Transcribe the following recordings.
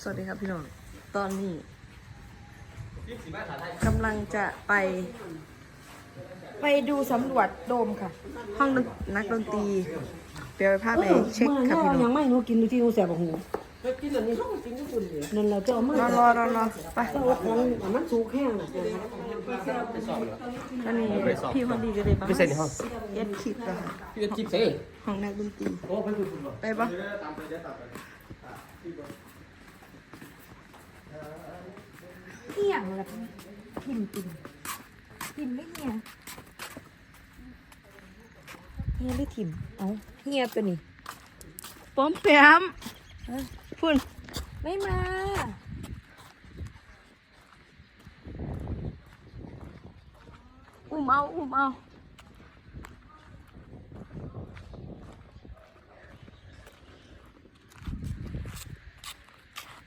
สวัสดีครับพี่น้อง ตอนนี้กำลังจะไป ไปดูสำรวจโดมค่ะ ห้องดนนักดนตรีเดี๋ยวไปพาไปเช็คครับพี่น้ยัองงไม่หนูกินดูที่หนูแสบหูนั่นเราจะเอามารอรอรอรอไปต้องเอาของมันสูงแห้งน่ะตอนนี้พี่คนดีก็เลยปะไม่ใช่ในห้องเอ็ดคลิปแล้วค่ะพี่จะจิบเซ่ห้องนักดนตรีโอ้ไปดูคุณหรอไปปะ เที่ยงแล้วกินกินกินไม่เฮียเฮียหรือถิ่มเอาเฮียตัวนี้ป้อมแปมพุ่นไม่มาอุ้มเอาอุ้มเอา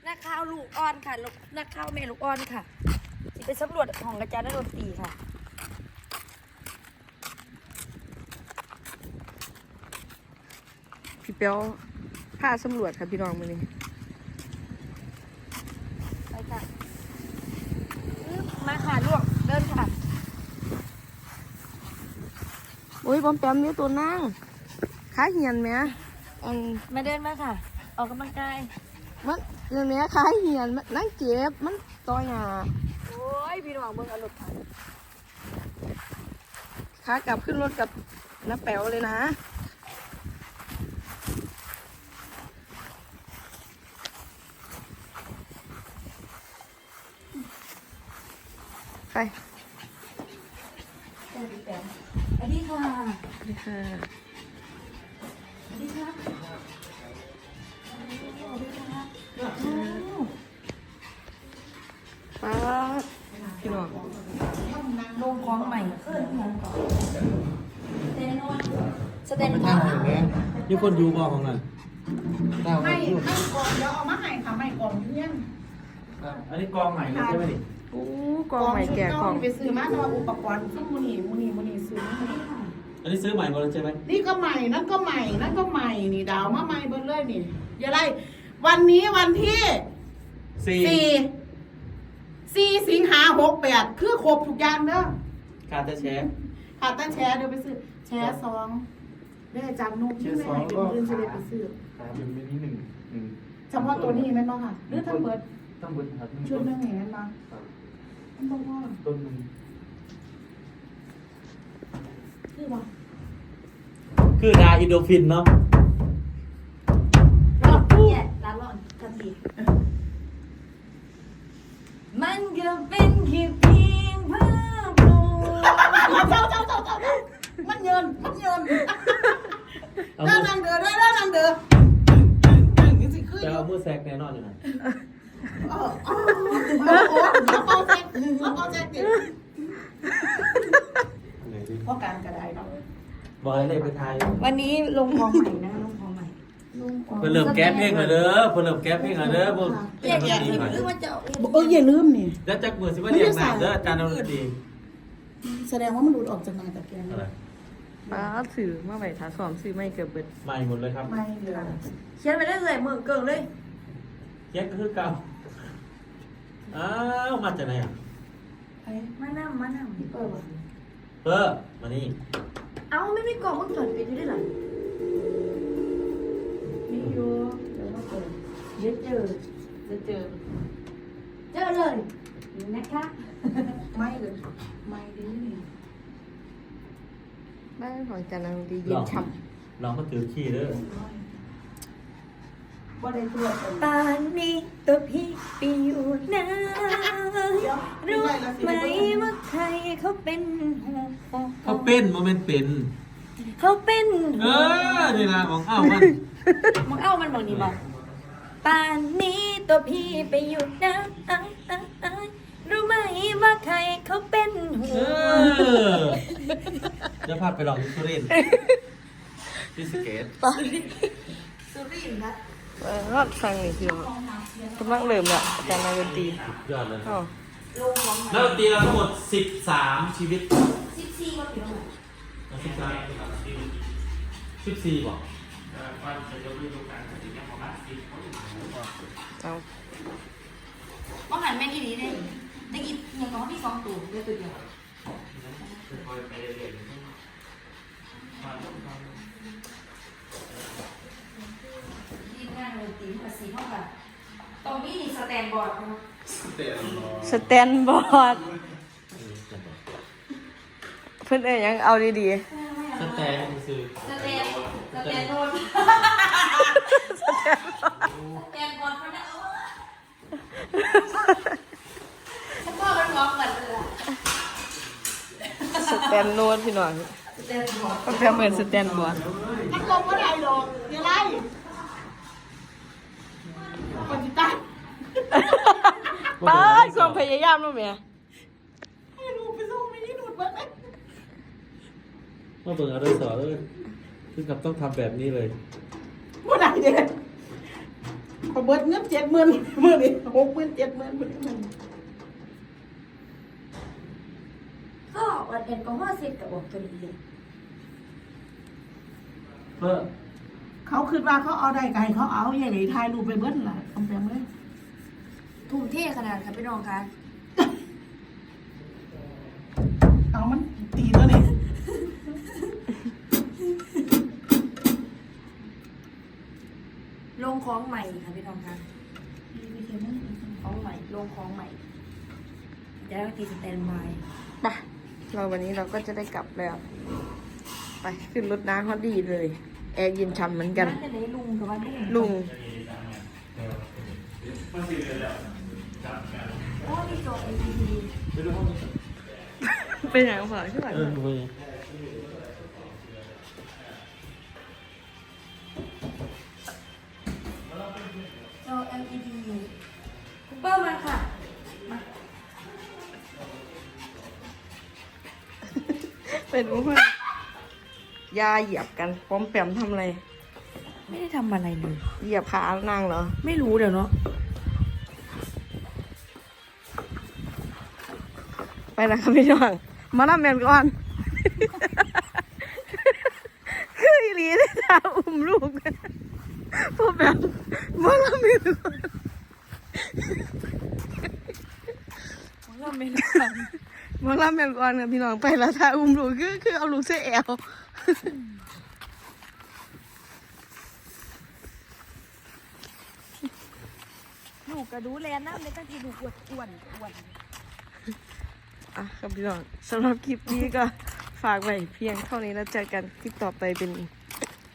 นักข่าวลูก อ่อนค่ะลูกนักข่าวแม่ลูกอ่อนค่ะสิไปสำรวจของอาจารย์นดนตรีค่ะพี่เปียวพาสำรวจครับพี่น้องมือนี้ไปค่ะอึ๊บมาค่ะลูกเดินค่ะโอ้ยป้อมแปมนี่ตัวนั่งขาเหียนไหมอันมาเดินมาค่ะ ออกกำลังกายมัน เรื่องนี้ขาเหียนมันนั่งเจ็บมันต่อหยาโอ้ยพี่น้องเบิ่งเอารถค่ะขากลับขึ้นรถกับน้าแป๋วเลยนะไปสวัสดีค่ะสวัสดีค่ะนี่ค่ะสวัสดีค่ะสวัสดีค่ะโอ้ ป้าดพี่น้องลงของใหม่เอิ้นเงินก่อนสแตนอนสแตนไปอทางนไหนแม่มีคนอยู่บอกของหน่อยได้ไม่ไม่ไม่กล่องเดี๋ยวเอามาให้ค่ะไม่กล่องเพี้ยนอันนี้กองใหม่เลยใช่ไหมนี่อู้กองใหม่แก่กองไปซื้อมาแต่ว่าอุปกรณ์ซึ่งมูนี่มูนี่มูนี่ซื้อมาอันนี้ซื้อใหม่หมดเลยใช่ไหมนี่ก็ใหม่นั่นก็ใหม่นั่นก็ใหม่นี่ดาวมาใหม่เบิ่งเลยนี่อย่าไร วันนี้วันที่สี่สี่สี่สิงหาหกแปดคือครบทุกอย่างเด้อขาดแต่แชร์ขาดแต่แชร์เดี๋ยวไปซื้อแชร์สองได้อาจารย์นุ่มที่แม่ให้เป็นเพื่อนจะได้ไปซื้อขาดเป็นมินิหนึ่งหนึ่งเฉพาะตัวนี้แม่นบ่ค่ะหรือทั้งเบิดต้องเบิดครับชุดหนึงอย่างนั้นบ่มันบ่พอต้นหนึ่งคือบ่คือดาอินโดฟินเนาะ แจ็คติดเพราะการกระไดเนาะบอกให้เลยไปทายวันนี้ลงของใหม่นะลงของใหม่ลุงอ๋อเพิ่นเริ่มแก้เพลงแล้วเด้อเพิ่นเริ่มแก้เพลงแล้วเด้อพวกอยากอยากหรือว่าจะเอาเอออย่าลืมนี่แล้วจักมือสิว่าเรียกหนักเด้ออาจารย์ดนตรีแสดงว่ามันหลุดออกจากงานตะแกรงอะไรป้าดสื่อมาไว้ถาสอมสื่อไม่เกือบเบิดใหม่หมดเลยครับไม่เดือนเขียนไปได้เลยมือเกิงเลยแยกก็คือเก่าอ้าวมาจากไหนอะ ไอ้มานั่งมานั่งเปิดวะเพิ่มมานี่เอ้าไม่มีกล่องมันถอดปิดอยู่ด้วยเหรอมีอยู่เดี๋ยวมาเปิดเดี๋ยวเจอเดี๋ยวเจอเจอเลยนะคะไม่เลยไม่ดีนี่บ้านของจันทร์ดนตรีเย็นฉ่ลองมาถือขี้เด้อว่าได้ตัวเป็นป่านนี้ตัวพี่ไปอยู่ไหนรู้ไหมว่าใครเขาเป็นห่วงเขาเป็นโมเมนต์เป็น เขาเป็นเออนี่นะของอ้าวมันมึงเอามันบอกนี่บอกป่านนี้ตัวพี่ไปอยู่ไหนรู้ไหมว่าใครเขาเป็นห่เอวงอจะพาไปลองที่สุรินทร์ที่สเกตสุรินทร์นะำเออ รอดฟังนี่พี่น้องกำลังเริ่มละอาจารย์นักดนตรียอดเลยอ๋อแล้วดนตรีเราทั้งหมด 13 ชีวิตสิบสี่วันอยู่ตรงไหนสิบสามสิบสี่บอกอเอาว่าหันแม่นอีหลีได้ได้กินยังน้องพี่สองตัวได้ตัวเดียวทีม งานดนตรีภาษีเท่ากันตรงนี้นี่สแตนบอร์ดเนาะสแตนบอร์ดเพื่อนเอ้ยยังเอาดีสแตนซื้อสแตนสแตนโนนสแตนบอร์ดเขาเนี่ยเอาฉันก็มันร้องกันเลยอะๆสแตนโนดพี่น้องสแตนบอร์ด ก็แปลเหมือนสแตนบอร์ดนักลงก็ได้หรอกอย่าไล่ ป้าความพยายามแล้วแม่ให้ลูกไปส่งไม่ได้หนุดเบิ้งเลยมาเบิ่งอะไรสอนเลยถึงกับต้องทำแบบนี้เลยเมื่อไหร่เด็กพอเบิดเงินเจ็ดหมื่นเมื่อนี้หกหมื่นเจ็ดหมื่นเมื่อนี้ก็วันเอ็นก็ว่าสิบกับบอกตัวนี้เลยเพื่อเขาคิดว่าเขาเอาได้ไกลเขาเอาใหญ่เลยถ่ายรูปไปเบิ้ลล่ะคำแปลงเลย ทุ่มเทขนาดค่ะพี่น้องคะเอามันตีตัวนี้ลงของใหม่ค่ะพี่น้องคะของใหม่ลงของใหม่เดี๋ยวเราตีสแตนบายไปเราวันนี้เราก็จะได้กลับแล้ว ไปขึ้นรถน้ำเขาดีเลย แอร์เย็นช่ำเหมือนกันน่าจะได้ลุงกับว่าลุง ลุง โอ้นี่โจเอ็นทีไม่รู้ห้องนี้เป็นอย่างไรใช่ไหมเออเว้ยโจเอ็นทีคุณเปิ้ลมาค่ะเป็นรู้ไหมยาเหยียบกันป้อมแปมทำอะไร ไม่ได้ทำอะไรเลยเหยียบขานางเหรอ ไม่รู้เดี๋ยวเนาะ ไปนะครับพี่น้อง มารับแมนก่อนคืออีลีเลยตาอุ้มลูกพวกแบบมารับแมนก่อนมารับแมนก่อนมารับแมนก่อนกับพี่น้องไปแล้วตาอุ้มลูกคือคือเอาลูกเสียแอวลูกกระดูแลน้ำเลยตั้งที่ลูกอ้วนอ้วน อะครับพี่น้องสำหรับคลิปนี้ก็ฝากไว้เพียงเท่านี้แล้วเจอกันคลิปต่อไปเป็น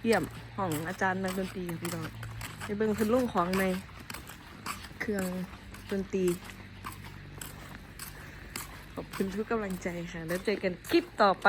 เยี่ยมของอาจารย์นักดนตรีครับพี่น้องไปเบิ่งขึ้นลุ่งของในเครื่องดนตรีขอบคุณทุกกำลังใจค่ะ แล้วเจอกันคลิปต่อไป